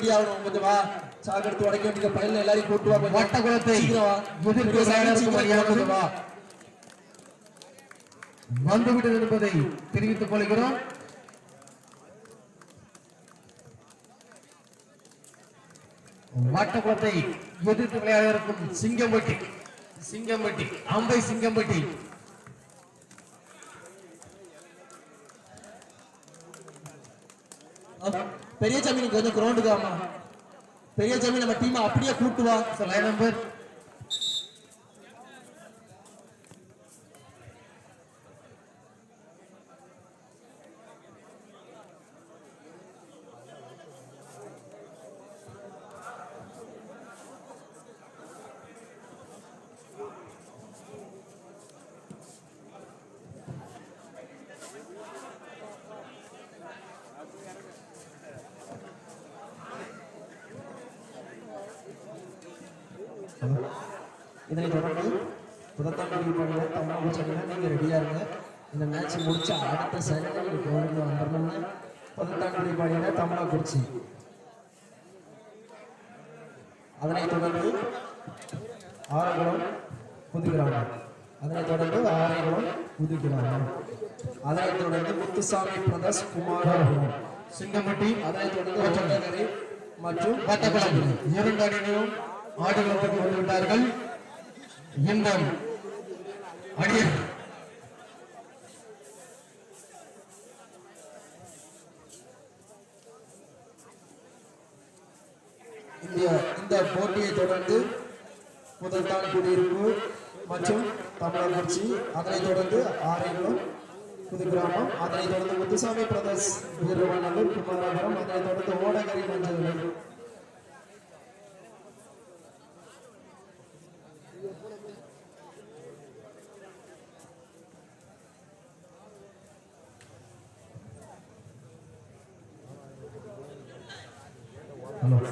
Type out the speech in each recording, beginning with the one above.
Ready ஆகணும் கொஞ்சம் வா உடைக்க வேண்டிய எல்லாரையும் கூட்டு வா மரியாதை வா. வந்துவிட்டது என்பதை தெரிவித்துக் கொள்கிறோம். வட்டக்குளத்தை எதிர்த்து விளையாட இருக்கும் சிங்கம்பட்டி சிங்கம்பட்டி அம்பை சிங்கம்பட்டி. பெரிய சாமி வந்து கொஞ்சம் கிரவுண்டுக்கு ஆமா பெரிய சாமி நம்ம டீம் அப்படியே கூப்பிட்டு வா லைன் நம்பர் இதனை தொடர்ந்து புதத்தாண்டி பாடிய தமிழ் சொன்னீங்க நீங்க ரெடியா இருங்க. இந்த மேட்ச் முடிச்சு அடுத்த சண்டே கிரவுண்டுக்கு வந்துடணும்னு புதத்தாண்டி பாடிய தமிழாக்குறிச்சி. அதனைத் தொடர்ந்து ஆரங்குளம் புதுகிராமம் அதனைத் தொடர்ந்து ஆரைகுளம் புதுகிராமம் அதனைத் தொடர்ந்து முத்துசாமி பிரதர்ஸ் குமாரபுரம் சிங்கம்பட்டி அதனைத் தொடர்ந்து ஒற்றநகரி மற்றும் வட்டக்குளம். இரண்டு அணியினரும் ஆடுகளத்துக்கு வந்துவிட்டார்கள். இந்த அடிய. இந்த போட்டியை தொடர்ந்து முதல்தான் குடியிருப்பு மற்றும் தமிழகட்சி அதனைத் தொடர்ந்து ஆரைகுளம் புது கிராமம் அதனைத் தொடர்ந்து முத்துசாமி பிரதர்ஸ் வீரவநல்லூர் குமாரபுரம் அதனைத் தொடர்ந்து ஓடகரி மஞ்சள் ஹலோ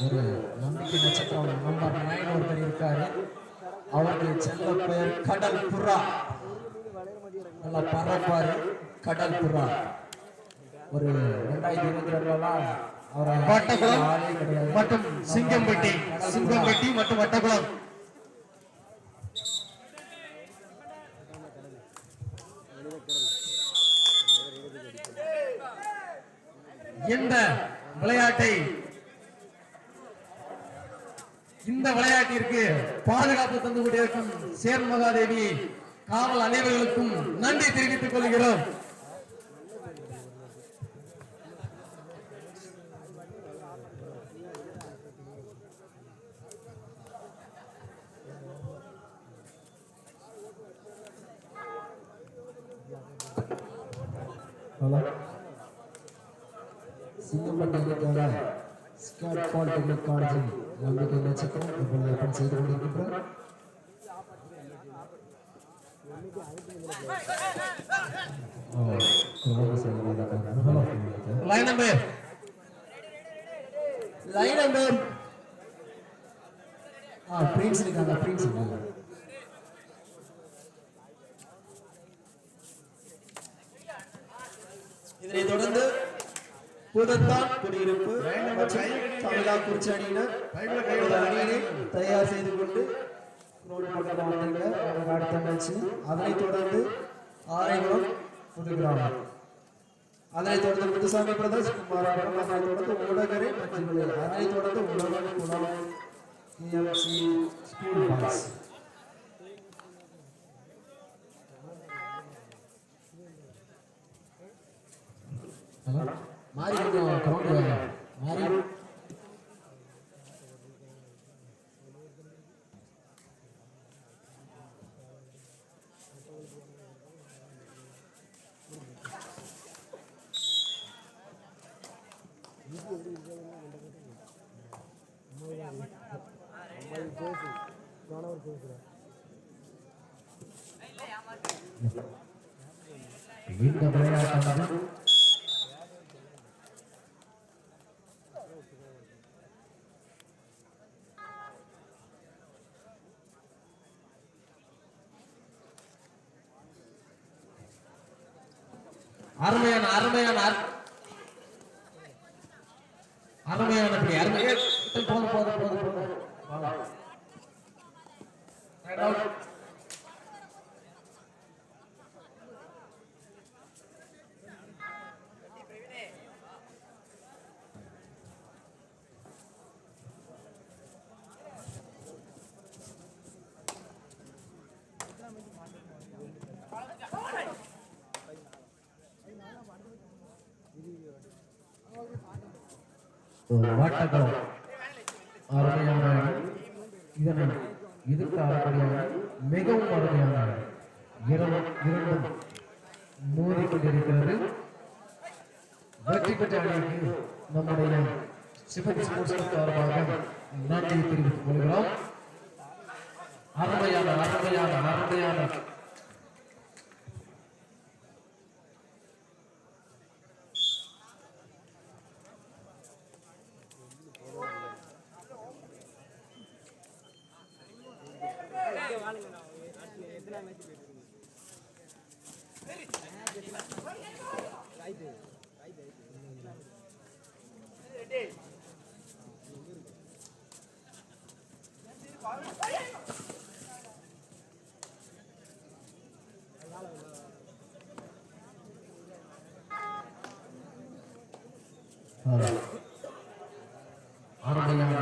ஒரு நம்பிக்கை நட்சத்திரம் நம்பர் நைன் ஒருத்தர் இருக்காரு அவருக்கு செல்ல பெயர் கடல் புறா நல்லா பறப்பாரு கடல் புறா ஒரு ரெண்டாயிரத்தி இருபத்தி ரெண்டுலாம் வட்டக்குளம் மற்றும் சிங்கம்பட்டி சிங்கம்பட்டி மற்றும் வட்டக்குளம் இந்த விளையாட்டை இந்த விளையாட்டிற்கு பாதுகாப்பு தந்து கொண்டிருக்கும் சேர் மகாதேவி காவல் அனைவர்களுக்கும் நன்றி தெரிவித்துக் கொள்கிறோம். ಸಿಂಗಮ್ ಬಂದಿದ್ದಾರೆ ಸ್ಕ್ಯಾಟ್ ಪಾಯಿಂಟ್ ಕಾಳಜಿ ನಂಬಿಕೆ ಮೆಚ್ಚುತ್ತೆ ಇದನ್ನು ಓಪನ್ ചെയ്തുകൊണ്ടിരിക്കുന്നു ಲೈನ್ ನಂಬರ್ ಲೈನ್ ನಂಬರ್ ಆ ಪ್ರಿನ್ಸ್ ನಿಕಾಲ ಪ್ರಿನ್ಸ್ ನಿಕಾಲ இதனைத் தொடர்ந்து புதத்தான் குடியிருப்பு மற்றும் தமிழா குறிச்சி அணியினர் அணியினை தயார் செய்து கொண்டு ரோடு அடுத்த மேட்ச் அதனைத் தொடர்ந்து ஆரைகுளம் புது கிராமம். அதனைத் தொடர்ந்து முத்துசாமி பிரதர்ஸ் குமாராபுரம் அதனைத் தொடர்ந்து உலகரை மஞ்சள் அதனைத் தொடர்ந்து உலகம் குளம் ஸ்கூல் பாய்ஸ் மாறி கொஞ்சம் மாறி இந்த விளையாட்டானது அருமையான அருமையான அருமையான பிடி அருமையான போதும் போதும் போதும் போதும் வாட்டகம் அருமையான இதனை எதிர்த்து ஆடக்கூடிய மிகவும் அருமையான அணி. இரண்டும் இரண்டும் மோதி கொண்டிருக்கிறது வெற்றி பெற்ற அணிக்கு நம்முடைய சிவன் ஸ்போர்ட்ஸ் சார்பாக நன்றியை தெரிவித்துக் கொள்கிறோம். அருமையான அருமையான அருமையான அருமையான